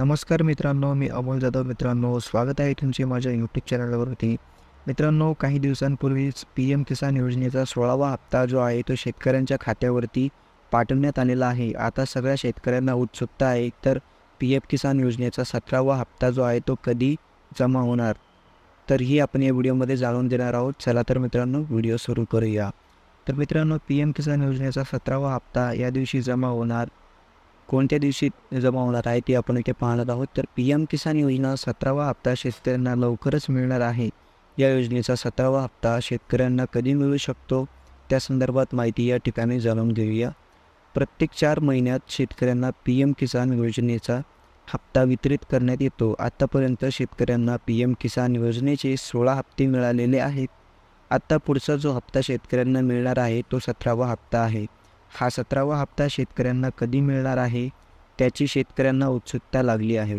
नमस्कार मित्रांनो मी अमोल जाधव. मित्रांनो स्वागत आहे तुमचे माझ्या यूट्यूब चॅनलवरती मित्रांनो काही दिवसांपूर्वीच पी एम किसान योजनेचा सोळावा हप्ता जो आहे तो शेतकऱ्यांच्या खात्यावरती पाठवण्यात आलेला आहे. आता सगळ्या शेतकऱ्यांना उत्सुकता आहे तर पी एम किसान योजनेचा सतरावा हप्ता जो आहे तो कधी जमा होणार? तर ही आपण या व्हिडिओमध्ये जाणून देणार आहोत. चला तर मित्रांनो व्हिडिओ सुरू करूया. तर मित्रांनो पी एम किसान योजनेचा सतरावा हप्ता या दिवशी जमा होणार. कोणत्या दिवशी जमा होणार आहे ते आपण इथे पाहणार आहोत. तर पी एम किसान योजना सतरावा हप्ता शेतकऱ्यांना लवकरच मिळणार आहे. या योजनेचा सतरावा हप्ता शेतकऱ्यांना कधी मिळू शकतो? त्या संदर्भात माहिती या ठिकाणी जाणून घेऊया. प्रत्येक चार महिन्यात शेतकऱ्यांना पी एम किसान योजनेचा हप्ता वितरित करण्यात येतो. आत्तापर्यंत शेतकऱ्यांना पी एम किसान योजनेचे सोळा हप्ते मिळालेले आहेत. आत्ता पुढचा जो हप्ता शेतकऱ्यांना मिळणार आहे तो सतरावा हप्ता आहे. हा सतरावा हप्ता शेतकऱ्यांना कधी मिळणार आहे त्याची शेतकऱ्यांना उत्सुकता लागली आहे.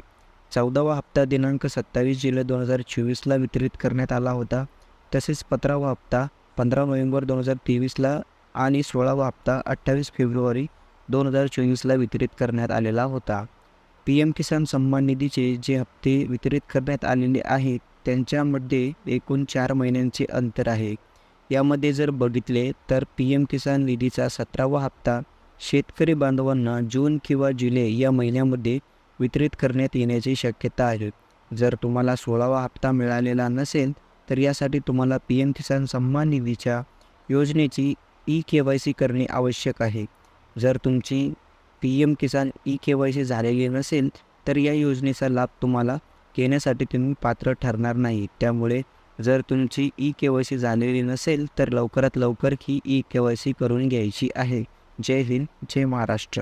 चौदावा हप्ता दिनांक सत्तावीस जुलै दोन हजार चोवीसला वितरित करण्यात आला होता. तसेच पंधरावा हप्ता पंधरा नोव्हेंबर दोन हजार तेवीसला आणि सोळावा हप्ता अठ्ठावीस फेब्रुवारी दोन हजार चोवीसला वितरित करण्यात आलेला होता. पी एम किसान सन्मान निधीचे जे हप्ते वितरित करण्यात आलेले आहेत त्यांच्यामध्ये एकूण चार महिन्यांचे अंतर आहे. यामध्ये जर बघितले तर पी एम किसान निधीचा सतरावा हप्ता शेतकरी बांधवांना जून किंवा जुलै या महिन्यामध्ये वितरित करण्यात येण्याची शक्यता आहे. जर तुम्हाला सोळावा हप्ता मिळालेला नसेल तर यासाठी तुम्हाला पी एम किसान सन्मान निधीच्या योजनेची ई के वाय सी करणे आवश्यक आहे. जर तुमची P M Kisan e K Y C झालेली नसेल तर या योजनेचा लाभ तुम्हाला घेण्यासाठी तुम्ही पात्र ठरणार नाही. त्यामुळे जर तुमची ई के वाय सी झालेली नसेल तर लवकरात लवकर ही ई के वाय सी करून घ्यायची आहे. जय हिंद जय महाराष्ट्र.